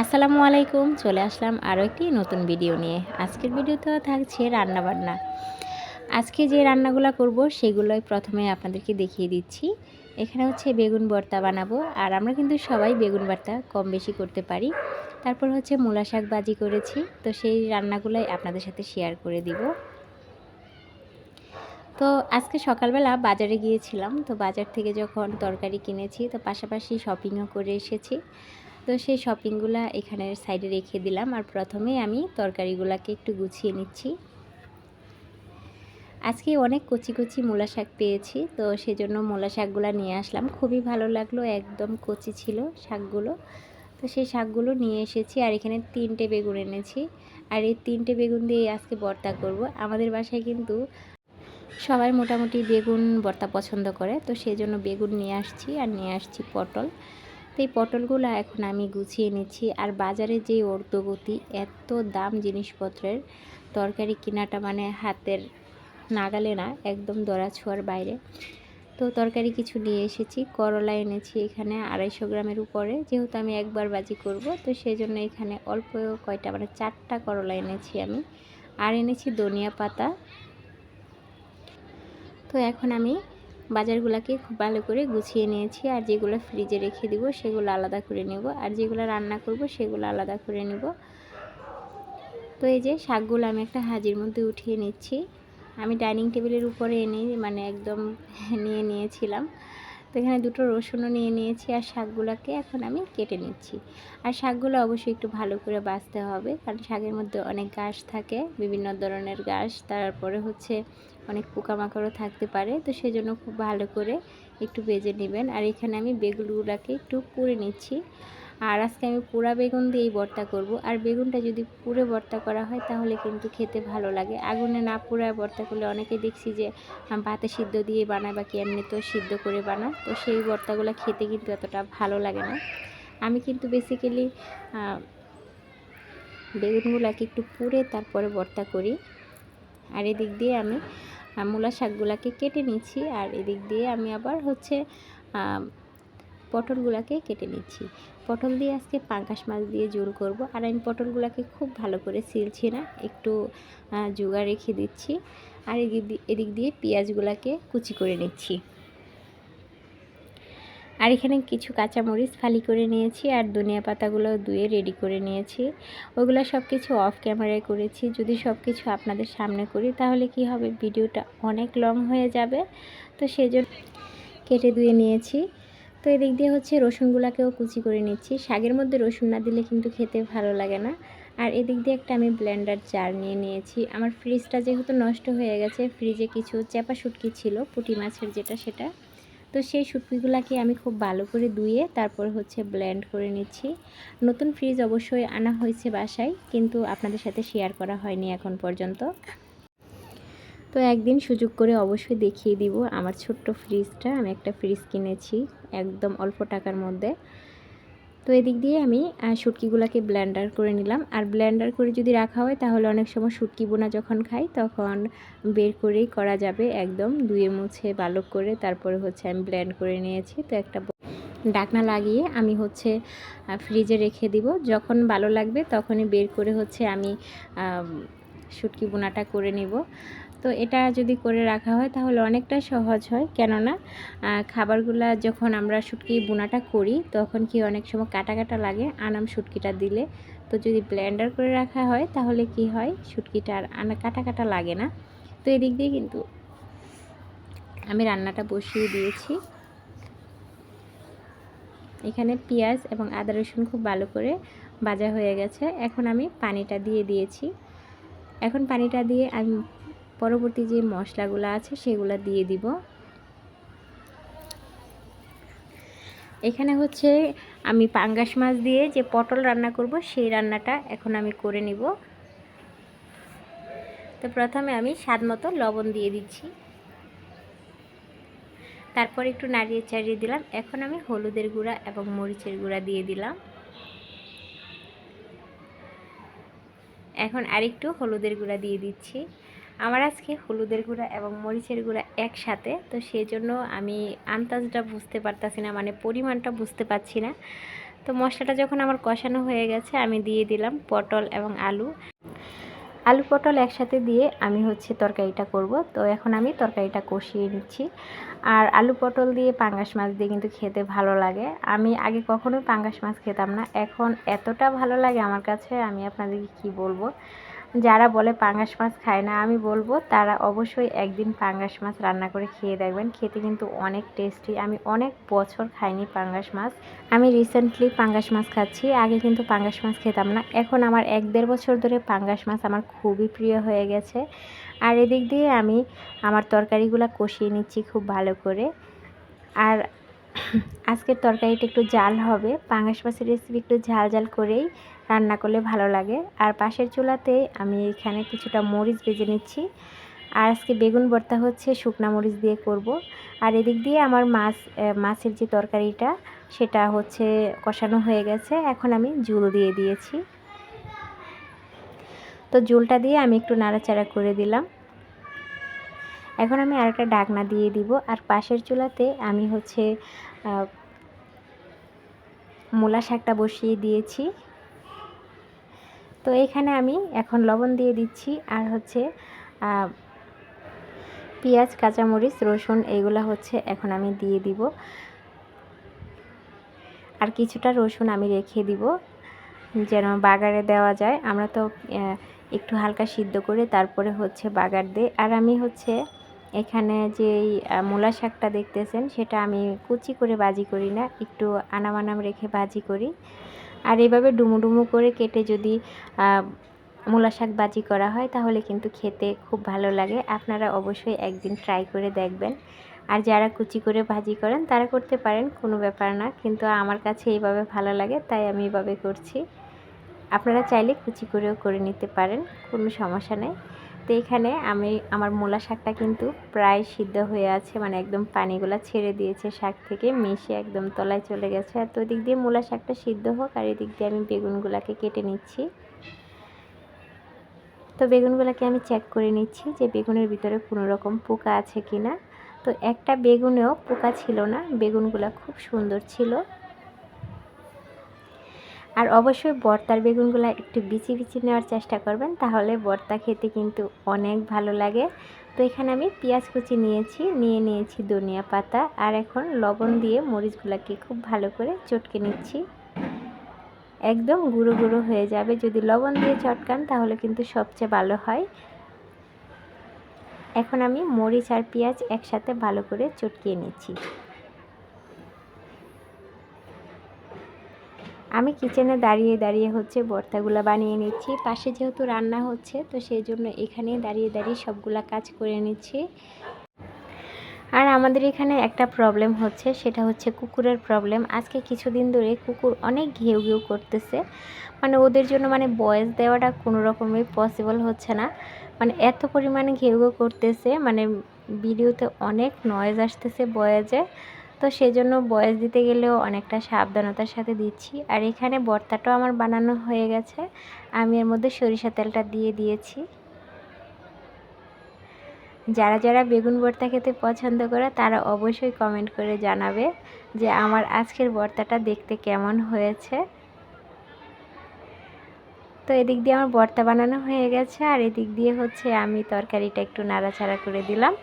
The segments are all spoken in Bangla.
আসসালামু আলাইকুম, চলে আসলাম আরও একটি নতুন ভিডিও নিয়ে। আজকের ভিডিওতে থাকছে রান্নাবান্না। আজকে যে রান্নাগুলো করব, সেগুলোই প্রথমে আপনাদেরকে দেখিয়ে দিচ্ছি। এখানে হচ্ছে বেগুন ভর্তা বানাবো, আর আমরা কিন্তু সবাই বেগুন ভর্তা কম বেশি করতে পারি। তারপর হচ্ছে মূলা শাক বাজি করেছি, তো সেই রান্নাগুলোই আপনাদের সাথে শেয়ার করে দিব। তো আজকে সকালবেলা বাজারে গিয়েছিলাম, তো বাজার থেকে যখন তরকারি কিনেছি, তো পাশাপাশি শপিংও করে এসেছি। তো সেই শপিংগুলো এখানের সাইডে রেখে দিলাম আর প্রথমে আমি তরকারিগুলোকে একটু গুছিয়ে নিচ্ছি। আজকে অনেক কচি কচি মূলা শাক পেয়েছি, তো সেজন্য মূলা শাকগুলো নিয়ে আসলাম। খুবই ভালো লাগল, একদম কচি ছিল শাকগুলো। তো সেই শাকগুলো নিয়ে এসেছি আর এখানে তিনটে বেগুন এনেছি। আর এই তিনটে বেগুন দিয়ে আজকে ভর্তা করব। আমাদের বাসায় কিন্তু সবাই মোটামুটি বেগুন ভর্তা পছন্দ করে, তো সেই জন্য বেগুন নিয়ে আসছি আর নিয়ে আসছি পটল। তো এই পটলগুলো এখন আমি গুছিয়ে নিচ্ছি। আর বাজারে যে অর্ধগতি এত দাম জিনিসপত্রের তরকারি কেনাটা মানে হাতের নাগালে না, একদম দরা ছোঁয়ার বাইরে। তো তরকারি কিছু নিয়ে এসেছি, করলা এনেছি এখানে আড়াইশো গ্রামের উপরে, যেহেতু আমি একবার বাজি করব, তো সেই জন্য এখানে অল্প কয়টা মানে চারটা করলা এনেছি আমি। আর এনেছি ধনিয়া পাতা। তো এখন আমি বাজারগুলোকে খুব ভালো করে গুছিয়ে নিয়েছি। আর যেগুলো ফ্রিজে রেখে দিব, সেগুলো আলাদা করে নেব। আর যেগুলো রান্না করব, সেগুলো আলাদা করে নেব। তো এই যে শাকগুলো আমি একটা হাজির মধ্যে উঠিয়ে নিচ্ছি। আমি ডাইনিং টেবিলের উপরে এনে মানে একদম নিয়ে নিয়েছিলাম। তো এখানে দুটো রসুনও নিয়ে নিয়েছি আর শাকগুলোকে এখন আমি কেটে নিচ্ছি। আর শাকগুলো অবশ্যই একটু ভালো করে বাছতে হবে, কারণ শাকের মধ্যে অনেক ঘাস থাকে, বিভিন্ন ধরনের ঘাস। তারপরে হচ্ছে অনেক পোকামাকড়ও থাকতে পারে, তো সেজন্য খুব ভালো করে একটু বেজে নেবেন। আর এখানে আমি বেগুনগুলোকে একটু পুড়ে নিচ্ছি। আর আজকে আমি পোড়া বেগুন দিয়েই ভর্তা করব। আর বেগুনটা যদি পুড়ে ভর্তা করা হয়, তাহলে কিন্তু খেতে ভালো লাগে। আগুনে না পোড়ায় ভর্তা করলে অনেকে দেখছি যে ভাতে সিদ্ধ দিয়ে বানায় বা কি এমনি তো সিদ্ধ করে বানায়? তো সেই ভর্তাগুলো খেতে কিন্তু এতটা ভালো লাগে না। আমি কিন্তু বেসিক্যালি বেগুনগুলোকে একটু পুড়ে তারপরে ভর্তা করি। আর এদিক দিয়ে আমি মূলা শাকগুলাকে কেটে নিচ্ছি আর এদিক দিয়ে আমি আবার হচ্ছে পটলগুলাকে কেটে নিচ্ছি। পটল দিয়ে আজকে পাঙ্কাশ মাছ দিয়ে জোল করব। আর আমি পটলগুলাকে খুব ভালো করে সিলছি না, একটু জোগাড় রেখে দিচ্ছি। আর এদিক এদিক দিয়ে পেঁয়াজগুলাকে কুচি করে নিচ্ছি। আর এখানে কিছু কাঁচামরিচ ফালি করে নিয়েছি আর ধনিয়া পাতাগুলো ধুয়ে রেডি করে নিয়েছি। ওগুলো সব কিছু অফ ক্যামেরায় করেছি। যদি সব কিছু আপনাদের সামনে করি, তাহলে কি হবে? ভিডিওটা অনেক লং হয়ে যাবে। তো সেজন্য কেটে ধুয়ে নিয়েছি। তো এদিক দিয়ে হচ্ছে রসুনগুলাকেও কুচি করে নিচ্ছি। শাকের মধ্যে রসুন না দিলে কিন্তু খেতে ভালো লাগে না। আর এদিক দিয়ে একটা আমি ব্লেন্ডার জার নিয়ে নিয়েছি। আমার ফ্রিজটা যেহেতু নষ্ট হয়ে গেছে ফ্রিজে কিছু চ্যাপা শুটকি ছিল, পুঁটি মাছের যেটা সেটা। তো সেই শুটকিগুলোকে আমি খুব ভালো করে ধুয়ে তারপর হচ্ছে ব্লেন্ড করে নিচ্ছি। নতুন ফ্রিজ অবশ্যই আনা হয়েছে বাসায়, কিন্তু আপনাদের সাথে শেয়ার করা হয়নি এখন পর্যন্ত। তো একদিন সুযোগ করে অবশ্যই দেখিয়ে দিব আমার ছোট্ট ফ্রিজটা আমি একটা ফ্রিজ কিনেছি একদম অল্প টাকার মধ্যে। তো এদিক দিয়ে আমি শুটকিগুলোকে ব্ল্যান্ডার করে নিলাম। আর ব্ল্যান্ডার করে যদি রাখা হয়, তাহলে অনেক সময় শুটকি বোনা যখন খাই, তখন বের করেই করা যাবে একদম ধুয়ে মুছে ভালো করে। তারপরে হচ্ছে আমি ব্ল্যান্ড করে নিয়েছি। তো একটা ডাকনা লাগিয়ে আমি হচ্ছে ফ্রিজে রেখে দিব। যখন ভালো লাগবে, তখনই বের করে হচ্ছে আমি, শুটকি বোনাটা করে নিব। তো এটা যদি করে রাখা হয় তাহলে অনেকটা সহজ হয়। কেননা খাবারগুলা যখন আমরা শুটকি বোনাটা করি, তখন কি অনেক সময় কাটা কাটা লাগে আনাম শুটকিটা দিলে। তো যদি ব্লেন্ডার করে রাখা হয় তাহলে কি হয়, শুটকিটা আর আনা কাটা কাটা লাগে না। তো এদিক দিয়ে কিন্তু আমি রান্নাটা বসিয়ে দিয়েছি। এখানে পেঁয়াজ এবং আদা রসুন খুব ভালো করে ভাজা হয়ে গেছে। এখন আমি পানিটা দিয়ে দিয়েছি। এখন পানিটা দিয়ে আমি পরবর্তী যে মশলাগুলো আছে সেগুলো দিয়ে দিব। এখানে হচ্ছে আমি পাঙ্গাস মাছ দিয়ে যে পটল রান্না করব সেই রান্নাটা এখন আমি করে নিব। তো প্রথমে আমি স্বাদ মতো লবণ দিয়ে দিচ্ছি। তারপর একটু নাড়িয়ে চাড়িয়ে দিলাম। এখন আমি হলুদের গুঁড়া এবং মরিচের গুঁড়া দিয়ে দিলাম। এখন আরেকটু হলুদের গুঁড়া দিয়ে দিচ্ছি। আমার আজকে হলুদের গুঁড়া এবং মরিচের গুঁড়া একসাথে, তো সেই জন্য আমি আন্দাজটা বুঝতে পারতাছি না মানে পরিমাণটা বুঝতে পারছি না। তো মশলাটা যখন আমার কষানো হয়ে গেছে, আমি দিয়ে দিলাম পটল এবং আলু। আলু পটল একসাথে দিয়ে আমি হচ্ছে তরকারিটা করব, তো এখন আমি তরকারিটা কষিয়ে নিচ্ছি। আর আলু পটল দিয়ে পাঙ্গাস মাছ দিয়ে কিন্তু খেতে ভালো লাগে। আমি আগে কখনোই পাঙ্গাস মাছ খেতাম না, এখন এতটা ভালো লাগে আমার কাছে, আমি আপনাদেরকে কি বলব? যারা বলে পাঙ্গাস মাছ খায় না, আমি বলব তারা অবশ্যই একদিন পাঙ্গাস মাছ রান্না করে খেয়ে দেখবেন। খেতে কিন্তু অনেক টেস্টি আমি অনেক বছর খাইনি পাঙ্গাস মাছ। আমি রিসেন্টলি পাঙ্গাস মাছ খাচ্ছি। আগে কিন্তু পাঙ্গাস মাছ খেতাম না। এখন আমার এক দেড় বছর ধরে পাঙ্গাস মাছ আমার খুবই প্রিয় হয়ে গেছে। আর এদিক দিয়ে আমি আমার তরকারিগুলো কষিয়ে নিচ্ছি খুব ভালো করে। আর আজকের তরকারিটা একটু জাল হবে। পাঙ্গাস মাছের রেসিপি একটু ঝাল ঝাল করেই রান্না করলে ভালো লাগে। আর পাশের চুলাতে আমি এখানে কিছুটা মরিচ ভেজে নিচ্ছি। আর আজকে বেগুন ভর্তা হচ্ছে, শুকনা মরিচ দিয়ে করব। আর এদিক দিয়ে আমার মাছ মাছের যে তরকারিটা, সেটা হচ্ছে কষানো হয়ে গেছে। এখন আমি জুল দিয়ে দিয়েছি। তো জুলটা দিয়ে আমি একটু নাড়াচাড়া করে দিলাম। এখন আমি আরেকটা ডাকনা দিয়ে দিব। আর পাশের চুলাতে আমি হচ্ছে মূলা শাকটা বসিয়ে দিয়েছি। তো এখানে আমি এখন লবণ দিয়ে দিচ্ছি আর হচ্ছে পেঁয়াজ, কাঁচামরিচ, রসুন এইগুলো হচ্ছে এখন আমি দিয়ে দিব। আর কিছুটা রসুন আমি রেখে দিব যেন বাগারে দেওয়া যায়। আমরা তো একটু হালকা সিদ্ধ করে তারপরে হচ্ছে বাগার দিই। আর আমি হচ্ছে এখানে যে মূলা শাকটা দেখতেছেন সেটা আমি কুচি করে বাজি করি না, একটু আনাম আনাম রেখে ভাজি করি। আর এভাবে ডুমু ডুমু করে কেটে যদি মূলা শাক বাজি করা হয়, তাহলে কিন্তু খেতে খুব ভালো লাগে। আপনারা অবশ্যই একদিন ট্রাই করে দেখবেন। আর যারা কুচি করে ভাজি করেন, তারা করতে পারেন, কোনো ব্যাপার না। কিন্তু আমার কাছে এইভাবে ভালো লাগে, তাই আমি এভাবে করছি। আপনারা চাইলে কুচি করেও করে নিতে পারেন, কোনো সমস্যা নেই। তো এখানে আমি, আমার মূলা শাকটা কিন্তু প্রায় সিদ্ধ হয়ে আছে মানে একদম পানিগুলো ছেড়ে দিয়েছে শাক থেকে, মিশে একদম তলায় চলে গেছে। আর তো দিক দিয়ে মূলা শাকটা সিদ্ধ হোক, আর এদিক দিয়ে আমি বেগুনগুলোকে কেটে নিচ্ছি। তো বেগুনগুলোকে আমি চেক করে নিচ্ছি যে বেগুনের ভিতরে কোনো রকম পোকা আছে কি না তো একটা বেগুনেও পোকা ছিল না, বেগুনগুলো খুব সুন্দর ছিল। আর অবশ্যই বর্তার বেগুনগুলো একটু বিচি বিচি নেওয়ার চেষ্টা করবেন, তাহলে বর্তা খেতে কিন্তু অনেক ভালো লাগে। তো এখানে আমি পেঁয়াজ কুচি নিয়েছি, নিয়ে নিয়েছি ধনিয়া পাতা, আর এখন লবণ দিয়ে মরিচগুলোকে খুব ভালো করে চটকে নিচ্ছি। একদম গুঁড়ো গুঁড়ো হয়ে যাবে, যদি লবণ দিয়ে চটকান তাহলে কিন্তু সবচেয়ে ভালো হয়। এখন আমি মরিচ আর পেঁয়াজ একসাথে ভালো করে চটকিয়ে নিচ্ছি। আমি কিচেনে দাঁড়িয়ে দাঁড়িয়ে হচ্ছে ভর্তাগুলো বানিয়ে নিচ্ছি। পাশে যেহেতু রান্না হচ্ছে, তো সেই জন্য এখানে দাঁড়িয়ে দাঁড়িয়ে সবগুলা কাজ করে নিচ্ছি। আর আমাদের এখানে একটা প্রবলেম হচ্ছে, সেটা হচ্ছে কুকুরের প্রবলেম আজকে কিছুদিন ধরে কুকুর অনেক ঘেউ ঘেউ করতেছে। মানে ওদের জন্য মানে বয়স দেওয়াটা কোনো রকমই পসিবল হচ্ছে না। মানে এত পরিমাণে ঘেউ ঘেউ করতেছে মানে ভিডিওতে অনেক নয়েজ আসতেছে বয়েজে। তো সেজন্য বয়স দিতে গেলেও অনেকটা সাবধানতার সাথে দিচ্ছি। আর এখানে বর্তাটাও আমার বানানো হয়ে গেছে। আমি এর মধ্যে সরিষা তেলটা দিয়ে দিয়েছি। যারা যারা বেগুন ভর্তা খেতে পছন্দ করে, তারা অবশ্যই কমেন্ট করে জানাবে যে আমার আজকের ভর্তাটা দেখতে কেমন হয়েছে। তো এদিক দিয়ে আমার ভর্তা বানানো হয়ে গেছে। আর এদিক দিয়ে হচ্ছে আমি তরকারিটা একটু নাড়াচাড়া করে দিলাম।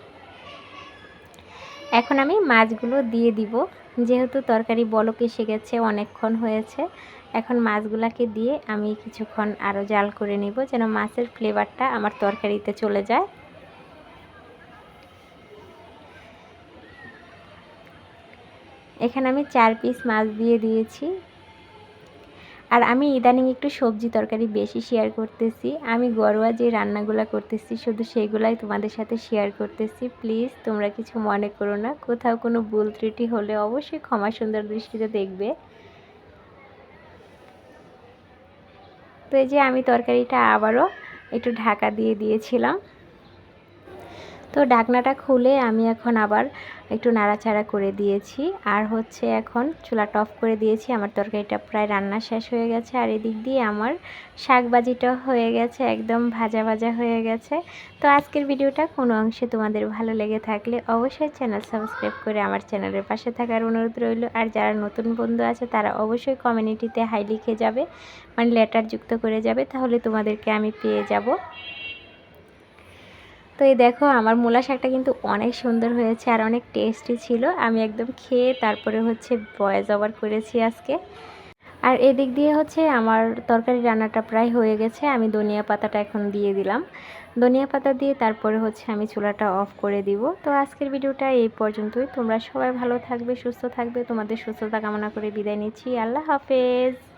এখন আমি মাছগুলো দিয়ে দিব। যেহেতু তরকারি বলক এসে গেছে, অনেকক্ষণ হয়েছে। এখন মাছগুলাকে দিয়ে আমি কিছুক্ষণ আরও জাল করে নিব যেন মাছের ফ্লেভারটা আমার তরকারিতে চলে যায়। এখানে আমি চার পিস মাছ দিয়ে দিয়েছি। আর আমি ইদানিং একটু সবজি তরকারি বেশি শেয়ার করতেছি। আমি ঘরোয়া যে রান্নাগুলো করতেছি, শুধু সেগুলাই তোমাদের সাথে শেয়ার করতেছি। প্লিজ তোমরা কিছু মনে করো না। কোথাও কোনো ভুল ত্রুটি হলে অবশ্যই ক্ষমা সুন্দর দৃষ্টিতে দেখবে। তো এই যে আমি তরকারিটা আবারও একটু ঢাকা দিয়ে দিয়েছিলাম। তো ডাকনাটা খুলে আমি এখন আবার একটু নাড়াচাড়া করে দিয়েছি। আর হচ্ছে এখন চুলাটা অফ করে দিয়েছি। আমার তরকারিটা প্রায় রান্না শেষ হয়ে গেছে। আর এদিক দিয়ে আমার শাকবাজিটা হয়ে গেছে, একদম ভাজা ভাজা হয়ে গেছে। তো আজকের ভিডিওটা কোনো অংশে তোমাদের ভালো লেগে থাকলে অবশ্যই চ্যানেল সাবস্ক্রাইব করে আমার চ্যানেলের পাশে থাকার অনুরোধ রইল। আর যারা নতুন বন্ধু আছে, তারা অবশ্যই কমিউনিটিতে হাই লিখে যাবে মানে লেটার যুক্ত করে যাবে। তাহলে তোমাদেরকে আমি পেয়ে যাব। তো এই দেখো, আমার মূলা শাকটা কিন্তু অনেক সুন্দর হয়েছে আর অনেক টেস্টি ছিল। আমি একদম খেয়ে তারপরে হচ্ছে বয়েজ ওভার করেছি আজকে। আর এদিক দিয়ে হচ্ছে আমার তরকারি রান্নাটা প্রায় হয়ে গেছে। আমি ধনিয়া পাতাটা এখন দিয়ে দিলাম। ধনিয়া পাতা দিয়ে তারপরে হচ্ছে আমি চুলাটা অফ করে দিব। তো আজকের ভিডিওটা এই পর্যন্তই। তোমরা সবাই ভালো থাকবে, সুস্থ থাকবে। তোমাদের সুস্থতা কামনা করে বিদায় নিচ্ছি। আল্লাহ হাফেজ।